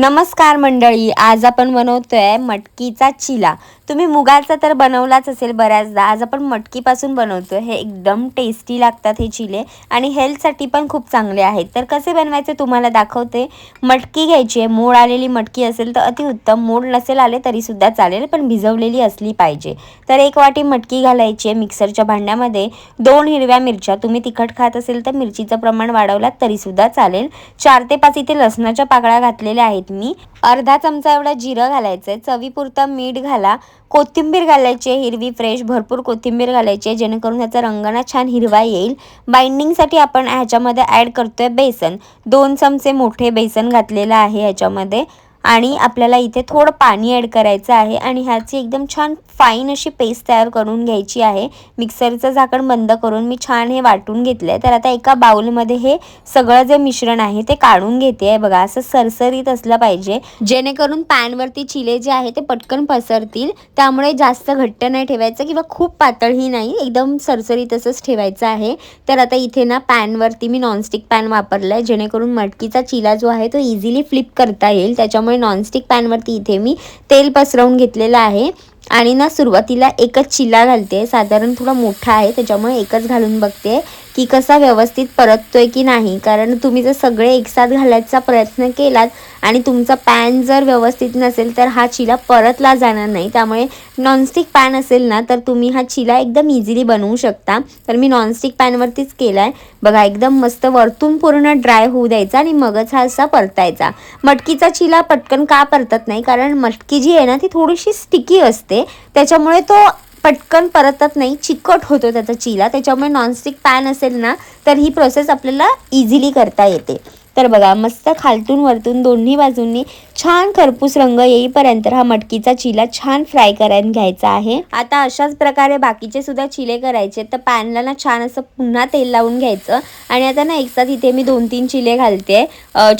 नमस्कार मंडळी आज आपण बनवतोय मटकीचा चिला. तुम्ही मुगाचा तर बनवलाच असेल बऱ्याचदा. आज आपण मटकीपासून बनवतो हे एकदम टेस्टी लागतात हे चिले आणि हेल्थसाठी पण खूप चांगले आहेत. तर कसे बनवायचे तुम्हाला दाखवते. मटकी घ्यायची आहे. मोड आलेली मटकी असेल तर अतिउत्तम मोड नसेल आले तरीसुद्धा चालेल पण भिजवलेली असली पाहिजे. तर एक वाटी मटकी घालायची आहे मिक्सरच्या भांड्यामध्ये. दोन हिरव्या मिरच्या. तुम्ही तिखट खात असेल तर मिरचीचं प्रमाण वाढवलात तरीसुद्धा चालेल. चार ते पाच इथे लसणाच्या पाकळ्या घातलेल्या आहेत मी. अर्धा चमचा एवढा जिरं घालायचं आहे चवीपुरतं मीठ घाला. कोथिंबीर घालायची आहे हिरवी फ्रेश भरपूर कोथिंबीर घालायची आहे जेणेकरून ह्याचा रंग ना छान हिरवा येईल. बाइंडिंगसाठी आपण ह्याच्यामध्ये ॲड करतोय बेसन. दोन चमचे मोठे बेसन घातलेलं आहे ह्याच्यामध्ये. आणि आपल्याला इथे थोडं पाणी ॲड करायचं आहे आणि ह्याची एकदम छान फाईन अशी पेस्ट तयार करून घ्यायची आहे. मिक्सरचं झाकण बंद करून मी छान हे वाटून घेतलं आहे तर आता एका बाउलमध्ये हे सगळं जे मिश्रण आहे ते काढून घेते आहे बघा. असं सरसरीत असलं पाहिजे. जेणेकरून पॅनवरती चिले जे आहे ते पटकन पसरतील. त्यामुळे जास्त घट्ट नाही ठेवायचं किंवा खूप पातळही नाही. एकदम सरसरीत असंच ठेवायचं आहे. तर आता इथे ना पॅनवरती मी नॉनस्टिक पॅन वापरलं आहे जेणेकरून मटकीचा चिला जो आहे तो इझिली फ्लिप करता येईल. त्याच्यामुळे नॉनस्टिक पॅनवरती इथे मी तेल पसरवून घेतलेलं आहे. आणि ना सुरुवातीला एकच चिला घालते. साधारण थोडा मोठा आहे त्याच्यामुळे एकच घालून बघते की कसा व्यवस्थित परततोय की नाही. कारण तुम्ही जर सगळे एकसाथ घालायचा प्रयत्न केलात आणि तुमचा पॅन जर व्यवस्थित नसेल तर हा चिला परतला जाणार नाही. त्यामुळे नॉनस्टिक पॅन असेल ना तर तुम्ही हा चिला एकदम इझिली बनवू शकता. तर मी नॉनस्टिक पॅनवरतीच केला आहे बघा एकदम मस्त वरतून पूर्ण ड्राय होऊ द्यायचा आणि मगच हा असा परतायचा. मटकीचा चिला पटकन का परतत नाही? कारण मटकी जी आहे ना ती थोडीशी स्टिकी असते. त्याच्यामुळे तो पटकन परतत नाही चिकट होतो त्याचा चिला. त्याच्यामुळे नॉनस्टिक पॅन असेल ना तर ही प्रोसेस आपल्याला इझिली करता येते. तर बघा मस्त खालतून वरतून दोन्ही बाजूंनी छान खरपूस रंग येईपर्यंत हा मटकीचा चिला छान फ्राय करायला घ्यायचा आहे. आता अशाच प्रकारे बाकीचे सुद्धा चिले करायचे तर पॅनला ना छान असं पुन्हा तेल लावून घ्यायचं. आणि आता ना एकसाथ इथे मी दोन तीन चिले घालते.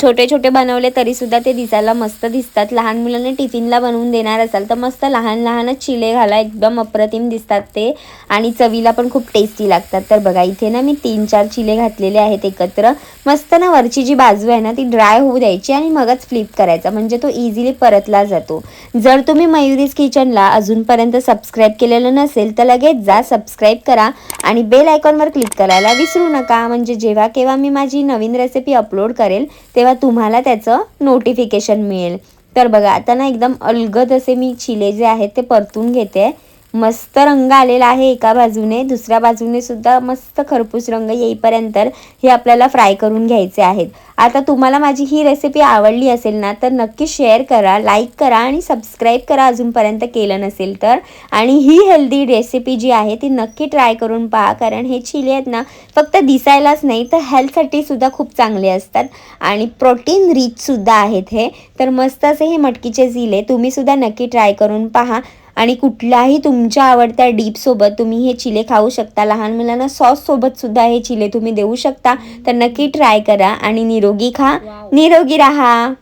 छोटे छोटे बनवले तरी सुद्धा ते दिसायला मस्त दिसतात. लहान मुलांना टिफिनला बनवून देणार असाल तर मस्त लहान लहानच चिले घाला एकदम अप्रतिम दिसतात ते. आणि चवीला पण खूप टेस्टी लागतात. तर बघा इथे ना मी तीन चार चिले घातलेले आहेत एकत्र. मस्त ना वरची जी बाजू आहे ना ती ड्राय होऊ द्यायची आणि मगच फ्लिप करायचा. म्हणजे तो इझिली परतला जातो. जर तुम्ही मयुरीज किचनला अजूनपर्यंत सबस्क्राईब केलेलं नसेल तर लगेच जा सबस्क्राईब करा आणि बेल आयकॉनवर क्लिक करायला विसरू नका. म्हणजे जेव्हा केव्हा मी माझी नवीन रेसिपी अपलोड करेल तेव्हा तुम्हाला त्याचं नोटिफिकेशन मिळेल. तर बघा आता ना एकदम अलगद असे मी चिले जे आहेत ते परतून घेते. मस्त रंग आलेला आहे एका बाजूने. दुसऱ्या बाजूने सुद्धा मस्त खरपूस रंग येईपर्यंत हे आपल्याला फ्राय करून घ्यायचे आहेत. आता तुम्हाला माझी ही रेसिपी आवडली असेल ना तर नक्की शेअर करा लाईक करा आणि सबस्क्राईब करा अजूनपर्यंत केलं नसेल तर. आणि ही हेल्दी रेसिपी जी आहे ती नक्की ट्राय करून पहा कारण हे चिले आहेत ना फक्त दिसायलाच नाही तर हेल्थसाठी सुद्धा खूप चांगले असतात. आणि प्रोटीन रिचसुद्धा आहेत हे. तर मस्त असे हे मटकीचे जिले तुम्हीसुद्धा नक्की ट्राय करून पहा. आणि कुठल्याही तुमच्या आवडत्या डीपसोबत तुम्ही हे चिले खाऊ शकता. लहान मुलांना सॉससोबत सुद्धा हे चिले तुम्ही देऊ शकता. तर नक्की ट्राय करा आणि निरोगी खा. निरोगी राहा.